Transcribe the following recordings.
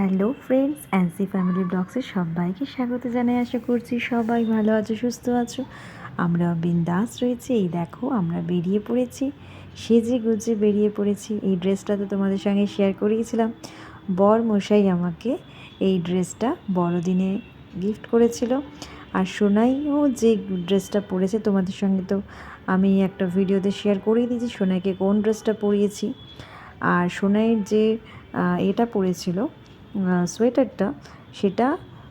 Hello friends অ্যান্সি family ব্লগসে সবাইকে স্বাগত জানাই। আশা করছি সবাই ভালো আছো, সুস্থ আছো। আমরা বিন্দাস রয়েছি। এই দেখো, আমরা বেরিয়ে পড়েছি। সেজে গুজে বেরিয়ে পড়েছি। এই ড্রেসটা তো তোমাদের সঙ্গে শেয়ার করিয়েছিলাম বর মশাই আমাকে এই ড্রেসটা বড়দিনে গিফট করেছিল। আর সোনাইও যে ড্রেসটা পরেছে, তোমাদের সঙ্গে তো আমি একটা ভিডিওতে শেয়ার করিয়ে দিয়েছি, সোনাইকে কোন ড্রেসটা পরিয়েছি। আর সোনাইয়ের যে এটা পরেছিল সোয়েটারটা, সেটা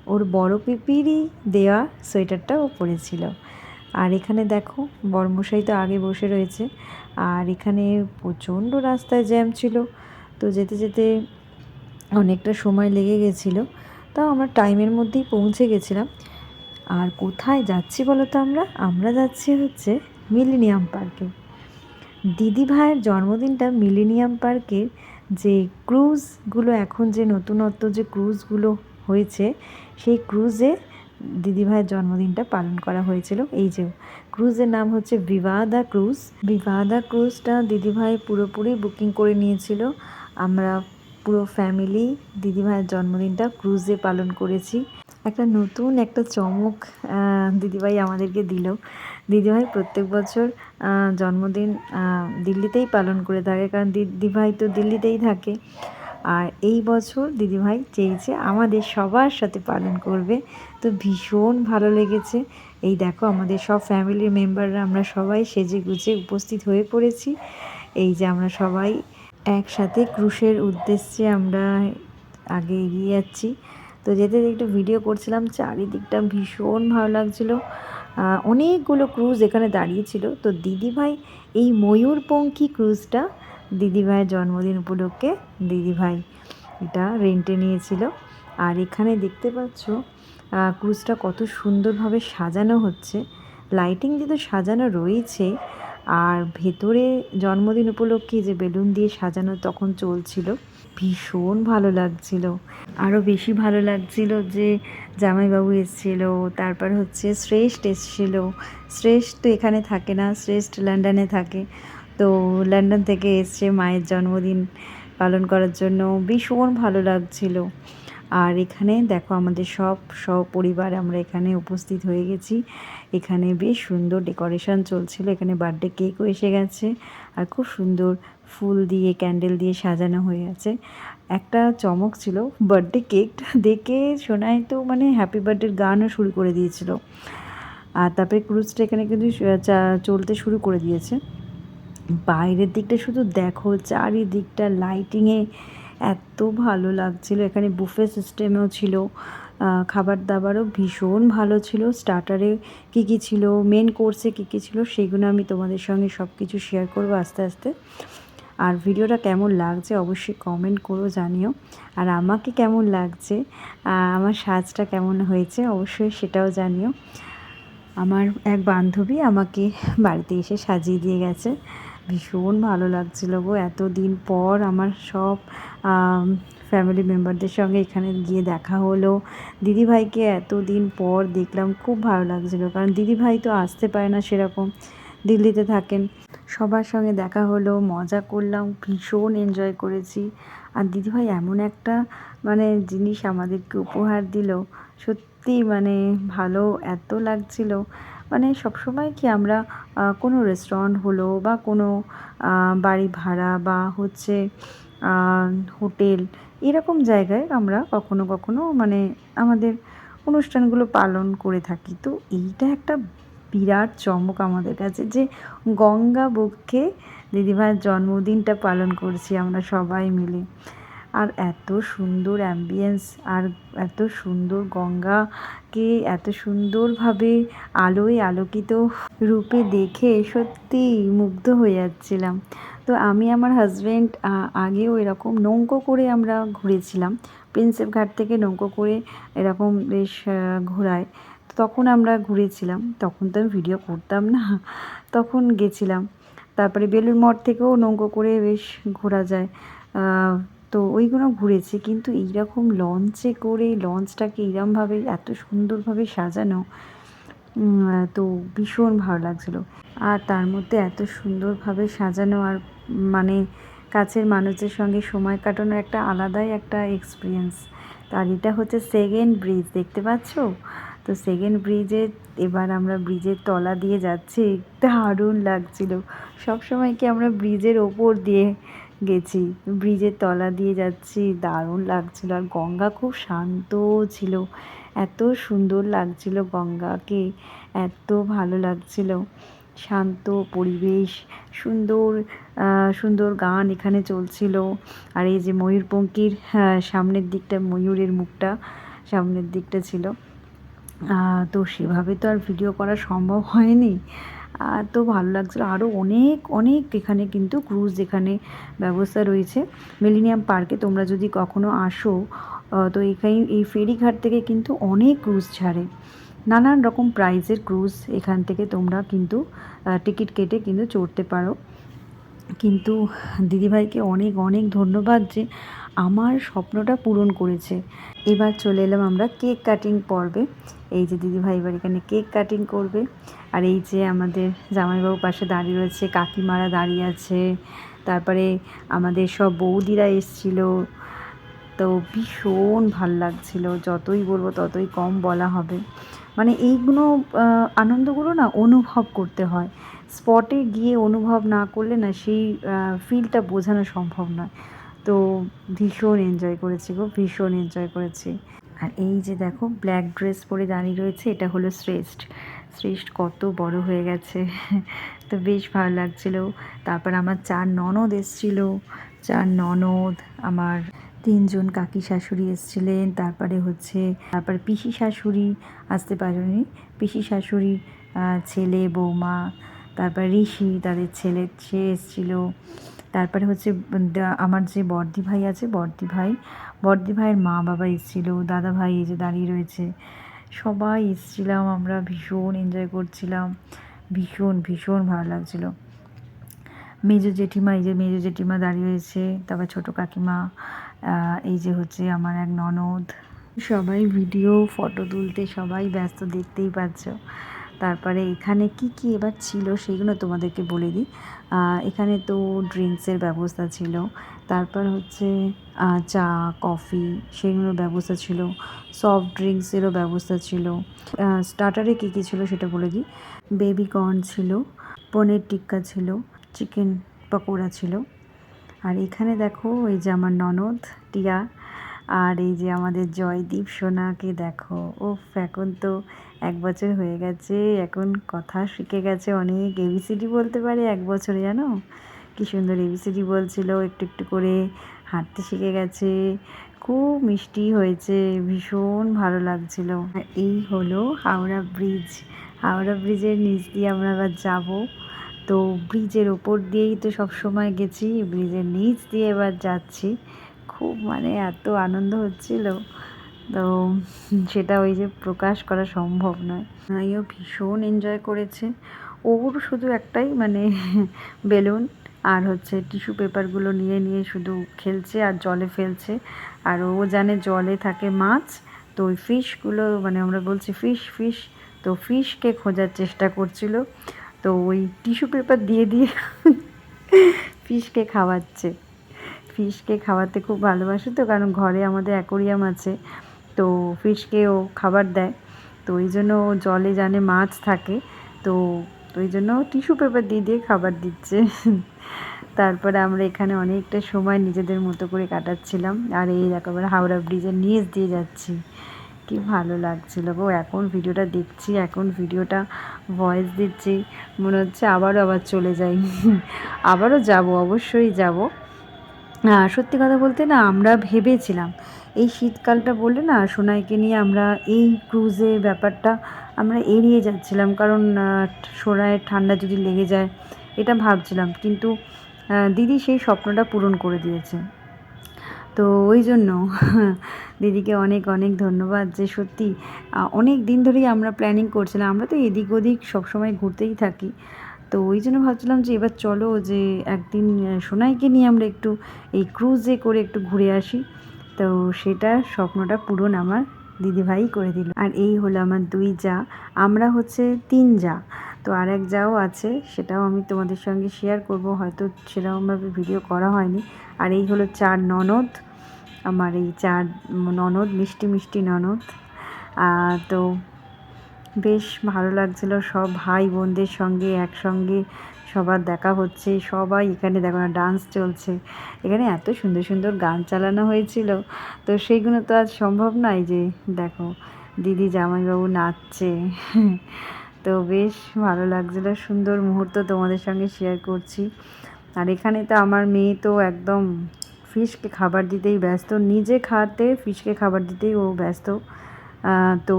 ওর বড় পিপিরই দেওয়া সোয়েটারটা ও পরেছিল। আর এখানে দেখো, বর্মশাই তো আগে বসে রয়েছে। আর এখানে প্রচণ্ড রাস্তায় জ্যাম ছিল। তো যেতে যেতে অনেকটা সময় লেগে গেছিল। তাও আমরা টাইমের মধ্যেই পৌঁছে গেছিলাম। আর কোথায় যাচ্ছি বলো তো আমরা? আমরা যাচ্ছি হচ্ছে মিলেনিয়াম পার্কে। দিদি ভাইয়ের জন্মদিনটা মিলেনিয়াম পার্কের যে ক্রুজগুলো এখন যে নতুনত্ব যে ক্রুজগুলো হয়েছে, সেই ক্রুজে দিদিভাইয়ের জন্মদিনটা পালন করা হয়েছিল। এই যে ক্রুজের নাম হচ্ছে বিবাদা ক্রুজ। বিবাদা ক্রুজটা দিদিভাই পুরোপুরি বুকিং করে নিয়েছিল। আমরা পুরো ফ্যামিলি দিদিভাইয়ের জন্মদিনটা ক্রুজে পালন করেছি। একটা নতুন একটা চমক দিদিভাই আমাদেরকে দিল। দিদিভাই প্রত্যেক বছর জন্মদিন দিল্লিতেই পালন করে থাকে, কারণ দিদিভাই তো দিল্লিতেই থাকে। আর এই বছর দিদিভাই চেয়েছে আমাদের সবার সাথে পালন করবে। তো ভীষণ ভালো লেগেছে। এই দেখো, আমাদের সব ফ্যামিলির মেম্বাররা আমরা সবাই সেজে গুজে উপস্থিত হয়ে পড়েছি। এই যে আমরা সবাই একসাথে ক্রুশের উদ্দেশ্যে আমরা আগে এগিয়ে যাচ্ছি। তো যেতে একটু ভিডিও করছিলাম, চারিদিকটা ভীষণ ভালো লাগছিল। অনেকগুলো ক্রুজ এখানে দাঁড়িয়েছিল। তো দিদিভাই, এই ময়ূরপঙ্খী ক্রুজটা দিদিভাইয়ের জন্মদিন উপলক্ষে দিদিভাই এটা রেন্টে নিয়েছিল। আর এখানে দেখতে পাচ্ছ ক্রুজটা কত সুন্দরভাবে সাজানো হচ্ছে। লাইটিং দিয়ে তো সাজানো রয়েছে, আর ভেতরে জন্মদিন উপলক্ষে যে বেলুন দিয়ে সাজানো তখন চলছিল। ভীষণ ভালো লাগছিল। আরও বেশি ভালো লাগছিল যে জামাইবাবু এসেছিল, তারপর হচ্ছে শ্রেষ্ঠ এসেছিল। শ্রেষ্ঠ তো এখানে থাকে না, শ্রেষ্ঠ লন্ডনে থাকে। তো লন্ডন থেকে এসছে মায়ের জন্মদিন পালন করার জন্য। ভীষণ ভালো লাগছিল। আর এখানে দেখো আমাদের সব সপরিবার আমরা এখানে উপস্থিত হয়ে গেছি। এখানে বেশ সুন্দর ডেকোরেশন চলছিল। এখানে বার্থডে কেকও এসে গেছে আর খুব সুন্দর ফুল দিয়ে, ক্যান্ডেল দিয়ে সাজানো হয়ে আছে। একটা চমক ছিল বার্থডে কেকটা দেখে শোনায় তো মানে হ্যাপি বার্থডের গানও শুরু করে দিয়েছিল। আর তারপরে ক্রুজটা এখানে কিন্তু চলতে শুরু করে দিয়েছে। বাইরের দিকটা শুধু দেখো, চারিদিকটা লাইটিংয়ে এত ভালো লাগছিল। এখানে বুফে সিস্টেমও ছিল। খাবার দাবারও ভীষণ ভালো ছিল। স্টার্টারে কী কী ছিল? মেন কোর্সে কী কী ছিল? সেগুলো আমি তোমাদের সঙ্গে সব কিছু শেয়ার করব আস্তে আস্তে। আর ভিডিওটা কেমন লাগছে অবশ্যই কমেন্ট করো জানিও। আর আমাকে কেমন লাগছে? আমার সাজটা কেমন হয়েছে অবশ্যই সেটাও জানিও। আমার এক বান্ধবী আমাকে বাড়িতে এসে সাজিয়ে দিয়ে গেছে। ভীষণ ভালো লাগছিল গো। এতদিন পর আমার সব ফ্যামিলি মেম্বারদের সঙ্গে এখানে গিয়ে দেখা হলো। দিদিভাইকে এতদিন পর দেখলাম, খুব ভালো লাগছিল। কারণ দিদিভাই তো আসতে পারে না সেরকম দিল্লিতে থাকেন। সবার সঙ্গে দেখা হলো, মজা করলাম, ভীষণ এনজয় করেছি। আর দিদিভাই এমন একটা মানে জিনিস আমাদেরকে উপহার দিল। সত্যি মানে ভালো এত লাগছিল। মানে সবসময় কি আমরা কোনো রেস্টুরেন্ট হলো বা কোনো বাড়ি ভাড়া বা হচ্ছে হোটেল এরকম জায়গায় আমরা কখনো কখনো মানে আমাদের অনুষ্ঠানগুলো পালন করে থাকি। তো এইটা একটা বিরাট চমক আমাদের কাছে যে গঙ্গা বক্ষে দিদিভাইয়ের জন্মদিনটা পালন করছি আমরা সবাই মিলে। আর এত সুন্দর অ্যাম্বিয়েন্স আর এত সুন্দর গঙ্গাকে, এত সুন্দরভাবে আলোয় আলোকিত রূপে দেখে সত্যি মুগ্ধ হয়ে যাচ্ছিলাম। তো আমি, আমার হাজব্যান্ড আগেও এরকম নৌকো করে আমরা ঘুরেছিলাম। প্রিন্সেপ ঘাট থেকে নৌকো করে এরকম বেশ ঘোরায়। তখন আমরা ঘুরেছিলাম। তখন তো আমি ভিডিও করতাম না। তখন গেছিলাম। তারপরে বেলুর মঠ থেকেও নৌকো করে বেশ ঘোরা যায়। তো ওইগুলো ঘুরেছি। কিন্তু এইরকম লঞ্চে করে লঞ্চটাকে এইরমভাবে এত সুন্দরভাবে সাজানো তো ভীষণ ভালো লাগছিল। আর তার মধ্যে এত সুন্দরভাবে সাজানো আর মানে কাছের মানুষদের সঙ্গে সময় কাটানোর একটা আলাদাই একটা এক্সপিরিয়েন্স আর এটা হচ্ছে সেকেন্ড ব্রিজ দেখতে পাচ্ছ? তো সেকেন্ড ব্রিজে এবার আমরা ব্রিজের তলা দিয়ে যাচ্ছি। দারুণ লাগছিল। সব সময় কি আমরা ব্রিজের ওপর দিয়ে গেছি। ব্রিজের তলা দিয়ে যাচ্ছি, দারুণ লাগছিল। আর গঙ্গা খুব শান্ত ছিল। এত সুন্দর লাগছিল গঙ্গাকে, এত ভালো লাগছিল। শান্ত পরিবেশ, সুন্দর সুন্দর গান এখানে চলছিল। আর এই যে ময়ূরপঙ্খীর সামনের দিকটা, ময়ূরের মুখটা সামনের দিকটা ছিল। তো সেভাবে তো আর ভিডিও করা সম্ভব হয়নি। তো ভালো লাগছিল। আরও অনেক অনেক এখানে কিন্তু ক্রুজ এখানে ব্যবস্থা রয়েছে। মিলিনিয়াম পার্কে তোমরা যদি কখনো আসো তো এখানে এই ফেরিঘাট থেকে কিন্তু অনেক ক্রুজ ছাড়ে। নানান রকম প্রাইজের ক্রুজ এখান থেকে তোমরা কিন্তু টিকিট কেটে কিন্তু চড়তে পারো। কিন্তু দিদিভাইকে অনেক অনেক ধন্যবাদ যে আমার স্বপ্নটা পূরণ করেছে। এবার চলে এলাম আমরা কেক কাটিং পর্বে। এই যে দিদিভাই এবার এখানে কেক কাটিং করবে। আর এই যে আমাদের জামাইবাবু পাশে দাঁড়িয়ে রয়েছে, কাকিমারা দাঁড়িয়ে আছে। তারপরে আমাদের সব বৌদিরা এসছিল। তো ভীষণ ভালো লাগছিল। যতই বলব ততই কম বলা হবে। মানে এইগুলো আনন্দগুলো না অনুভব করতে হয়। স্পটে গিয়ে অনুভব না করলে না সেই ফিলটা বোঝানো সম্ভব নয়। তো ভীষণ এনজয় করেছি গো, ভীষণ এনজয় করেছি। আর এই যে দেখো ব্ল্যাক ড্রেস পরে দাঁড়িয়ে রয়েছে, এটা হলো শ্রেষ্ঠ। শ্রেষ্ঠ কত বড় হয়ে গেছে। তো বেশ ভালো লাগছিল। তারপর আমার চার ননদ এসছিল। চার ননদ, আমার তিনজন কাকি শাশুড়ি এসেছিলেন। তারপরে হচ্ছে, তারপরে পিসি শাশুড়ি আসতে পারেনি। পিসি শাশুড়ি ছেলে, বৌমা, তারপর ঋষি, তাদের ছেলে, সে এসেছিল। তারপরে হচ্ছে আমার যে বর্দি ভাই আছে বর্দি ভাই বর্দি ভাইয়ের মা বাবা এসেছিল, দাদা ভাই এই যে দাঁড়িয়ে রয়েছে, সবাই এসেছিলাম, আমরা ভীষণ এনজয় করছিলাম, ভীষণ ভীষণ ভালো লাগছিল। মেজো জেঠিমা, এই যে মেজো জেঠিমা দাঁড়িয়ে রয়েছে, তারপর ছোটো কাকিমা এই যে হচ্ছে আমার এক ননদ। সবাই ভিডিও ফটো তুলতে সবাই ব্যস্ত দেখতেই পাচ্ছ। তারপরে এখানে কি কি এবার ছিল সেগুলো তোমাদেরকে বলে দিই। এখানে তো ড্রিঙ্কসের ব্যবস্থা ছিল, তারপর হচ্ছে চা, কফি সেগুলোর ব্যবস্থা ছিল, সফট ড্রিঙ্কসেরও ব্যবস্থা ছিল। স্টার্টারে কী কী ছিল সেটা বলে দিই। বেবি কর্ন ছিল, পনির টিক্কা ছিল, চিকেন পকোড়া ছিল। আর এখানে দেখো, এই যে আমার ননদ, টিয়া আর এই যে আমাদের জয়দীপ সোনাকে দেখো ও এখন তো এক বছর হয়ে গেছে, এখন কথা শিখে গেছে অনেক এবিসিডি বলতে পারে এক বছরে, জানো? কি সুন্দর এবিসিডি বলছিল, একটু একটু করে হাঁটতে শিখে গেছে, খুব মিষ্টি হয়েছে, ভীষণ ভালো লাগছিল। এই হলো হাওড়া ব্রিজ, হাওড়া ব্রিজের নিচ দিয়ে আমরা আবার যাব। তো ব্রিজের ওপর দিয়েই তো সব সময় গেছি, ব্রিজের নিচ দিয়ে এবার যাচ্ছি। খুব মানে এত আনন্দ হচ্ছিল। তো সেটা ওই যে প্রকাশ করা সম্ভব নয়। আমিও ভীষণ এনজয় করেছে। ওর শুধু একটাই মানে বেলুন, আর হচ্ছে টিস্যু পেপারগুলো নিয়ে নিয়ে শুধু খেলছে আর জলে ফেলছে। আর ও জানে জলে থাকে মাছ, তো ওই ফিশগুলো মানে আমরা বলছি ফিশ ফিশ তো ফিশকে খোঁজার চেষ্টা করছিল। তো ওই টিস্যু পেপার দিয়ে দিয়ে ফিশকে খাওয়াচ্ছে। ফিশকে খাওয়াতে খুব ভালোবাসে তো, কারণ ঘরে আমাদের অ্যাকোরিয়াম আছে, তো ফিশকে ও খাবার দেয়। তো ওই জন্য ও জলে জানে মাছ থাকে, তো ওই জন্য টিস্যু পেপার দিয়ে দিয়ে খাবার দিচ্ছে। তারপরে আমরা এখানে অনেকটা সময় নিজেদের মতো করে কাটাচ্ছিলাম, আর এই একেবারে হাওড়া ব্রিজের নিচ দিয়ে যাচ্ছি। কি ভালো লাগছিল গো, এখন ভিডিওটা দেখছি, এখন ভিডিওটা ভয়েস দিচ্ছি, মনে হচ্ছে আবারও আবার চলে যাই। আবারও যাব, অবশ্যই যাব। সত্যি কথা বলতে না, আমরা ভেবেছিলাম। এই শীতকালটা বললে না, সোনাইকে নিয়ে আমরা এই ক্রুজে ব্যাপারটা আমরা এড়িয়ে যাচ্ছিলাম। কারণ সোনাইয়ের ঠান্ডা যদি লেগে যায়, এটা ভাবছিলাম। কিন্তু দিদি সেই স্বপ্নটা পূরণ করে দিয়েছে। তো ওই জন্য দিদিকে অনেক অনেক ধন্যবাদ যে সত্যি অনেক দিন ধরেই আমরা প্ল্যানিং করছিলাম। আমরা তো এদিক ওদিক সবসময় ঘুরতেই থাকি। তো ওই জন্য ভাবছিলাম যে এবার চলো যে একদিন সোনাইকে নিয়ে আমরা একটু এই ক্রুজে করে একটু ঘুরে আসি। তো সেটা স্বপ্নটা পূরণ আমার দিদিভাই করে দিল। আর এই হলো আমার দুই যা। আমরা হচ্ছে তিন যা। তো আর এক যাও আছে, সেটাও আমি তোমাদের সঙ্গে শেয়ার করব। হয়তো সেরকমভাবে ভিডিও করা হয়নি। আর এই হলো চার ননদ। আমার এই চার ননদ, মিষ্টি মিষ্টি ননদ। তো বেশ ভালো লাগছিল। সব ভাই বোনদের সঙ্গে একসঙ্গে সবার দেখা হচ্ছে। সবাই এখানে দেখো না ডান্স চলছে। এখানে এত সুন্দর সুন্দর গান চালানো হয়েছিল। তো সেইগুলো তো আজ সম্ভব নয় যে, দেখো, দিদি জামাইবাবু নাচছে। তো বেশ ভালো লাগছিল। সুন্দর মুহূর্ত তোমাদের সঙ্গে শেয়ার করছি। আর এখানে তো আমার মেয়ে তো একদম ফিশকে খাবার দিতেই ব্যস্ত। নিজে খাতে ফিশকে খাবার দিতেই ও ব্যস্ত। তো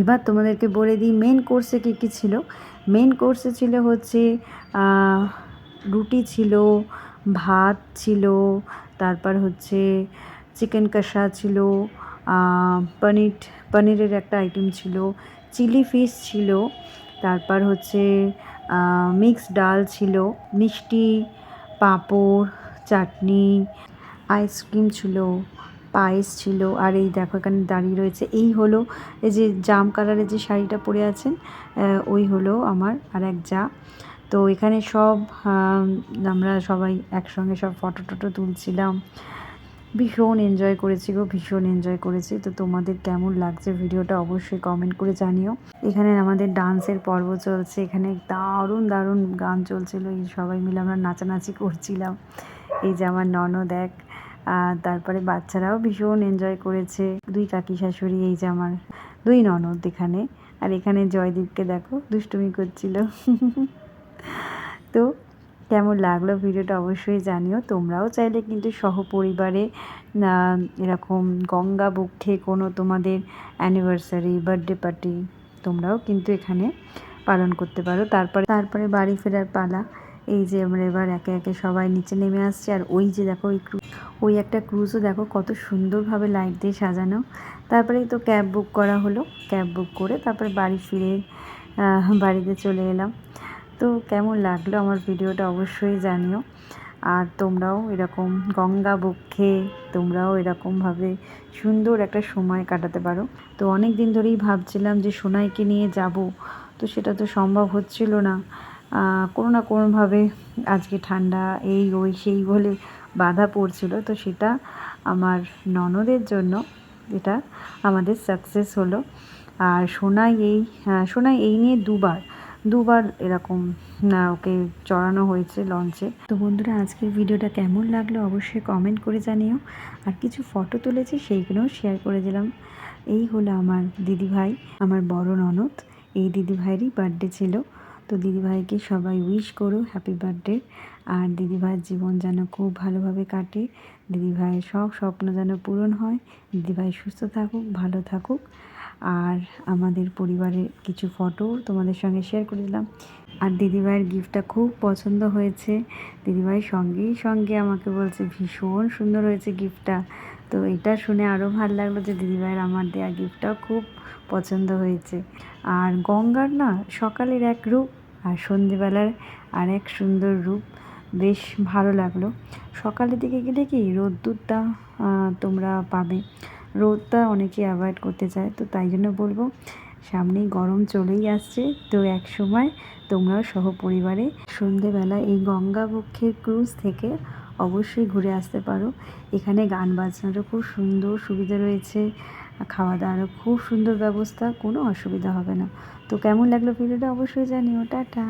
এবার তোমাদেরকে বলে দিই মেন কোর্সে কী কী ছিল? মেন কোর্সে ছিল হচ্ছে রুটি ছিল, ভাত ছিল, তারপর হচ্ছে চিকেন কষা ছিল পনির, পনিরের একটা আইটেম ছিল চিলি ফিশ ছিল, তারপর হচ্ছে মিক্স ডাল ছিল, মিষ্টি, পাঁপড়, চাটনি আইসক্রিম ছিল। পায়েস ছিল, আর এই দেখো এখানে দাঁড়িয়ে রয়েছে। এই হলো এই যে জাম কালারের যে শাড়িটা পরে আছেন ওই হলো আমার আর এক যা। তো এখানে সব আমরা সবাই একসঙ্গে সব ফটো টটো তুলছিলাম। ভীষণ এনজয় করেছি গো, ভীষণ এনজয় করেছি। তো তোমাদের কেমন লাগছে ভিডিওটা অবশ্যই কমেন্ট করে জানিও। এখানে আমাদের ডান্সের পর্ব চলছে, এখানে দারুণ দারুণ গান চলছিল। এই সবাই মিলে আমরা নাচানাচি করছিলাম। এই যে আমার ননদ এক তারপরে বাচ্চারাও ভীষণ এনজয় করেছে। দুই কাকি শাশুড়ি, এই যে আমার দুই ননদ এখানে। আর এখানে জয়দীপকে দেখো, দুষ্টুমি করছিল। তো কেমন লাগল ভিডিওটা অবশ্যই জানিও। তোমরাও চাইলে কিন্তু সহপরিবারে এরকম গঙ্গা বুকঠে কোনো তোমাদের অ্যানিভার্সারি বার্থডে পার্টি তোমরাও কিন্তু এখানে পালন করতে পারো। তারপরে তারপরে বাড়ি ফেরার পালা। এই যে আমরা এবার একে একে সবাই নিচে নেমে আসছি। আর ওই যে দেখো, ওই ওই একটা ক্রুজও দেখো, কত সুন্দরভাবে লাইট দিয়ে সাজানো। তারপরেই তো ক্যাব বুক করা হলো। ক্যাব বুক করে তারপরে বাড়ি ফিরে বাড়িতে চলে এলাম। তো কেমন লাগল আমার ভিডিওটা অবশ্যই জানিও। আর তোমরাও এরকম গঙ্গা বক্ষে তোমরাও এরকমভাবে সুন্দর একটা সময় কাটাতে পারো। তো অনেক দিন ধরেই ভাবছিলাম যে সোনাইকে নিয়ে যাব, তো সেটা তো সম্ভব হচ্ছিল না। কোনো না কোনোভাবে আজকে ঠান্ডা, এই ওই সেই বলে বাধা পড়ছিল, তো সেটা আমার ননদের জন্য এটা আমাদের সাকসেস হলো। আর সোনাই এই সোনাই এই নিয়ে দুবার দুবার এরকম, না, ওকে চড়ানো হয়েছে লঞ্চে তো বন্ধুরা, আজকের ভিডিওটা কেমন লাগল অবশ্যই কমেন্ট করে জানিও। আর কিছু ফটো তুলেছি, সেইগুলোও শেয়ার করে দিলাম। এই হলো আমার দিদিভাই, আমার বড় ননদ। এই দিদিভাইয়েরই বার্থডে ছিল। তো দিদিভাইকে সবাই উইশ করো হ্যাপি বার্থডে আর দিদিভাইয়ের জীবন যেন খুব ভালোভাবে কাটে। দিদিভাইয়ের সব স্বপ্ন যেন পূরণ হয়। দিদিভাই সুস্থ থাকুক, ভালো থাকুক। আর আমাদের পরিবারের কিছু ফটো তোমাদের সঙ্গে শেয়ার করে দিলাম। আর দিদিভাইয়ের গিফটটা খুব পছন্দ হয়েছে। দিদিভাই সঙ্গেই সঙ্গে আমাকে বলছে, ভীষণ সুন্দর হয়েছে গিফটটা তো এটা শুনে আরও ভালো লাগল যে দিদিভাইয়ের আমার দেওয়া গিফটটাও খুব পছন্দ হয়েছে। আর গঙ্গার না সকালের এক রূপ আর সন্ধেবেলার আর এক সুন্দর রূপ। বেশ ভালো লাগল। সকালের দিকে গেলে কি রোদ্দুরটা তোমরা পাবে। রোদটা অনেকে অ্যাভয়েড করতে চায়, তো তাই জন্য বলব, সামনেই গরম চলেই আসছে। তো এক সময় তোমরাও সহপরিবারে সন্ধেবেলা এই গঙ্গা বক্ষের ক্রুজ থেকে অবশ্যই ঘুরে আসতে পারো। এখানে গান বাজনারও খুব সুন্দর সুবিধা রয়েছে খাওয়া দাওয়ারও খুব সুন্দর ব্যবস্থা, কোনো অসুবিধা হবে না। তো কেমন লাগল ভিডিওটা অবশ্যই জানিও টাটা।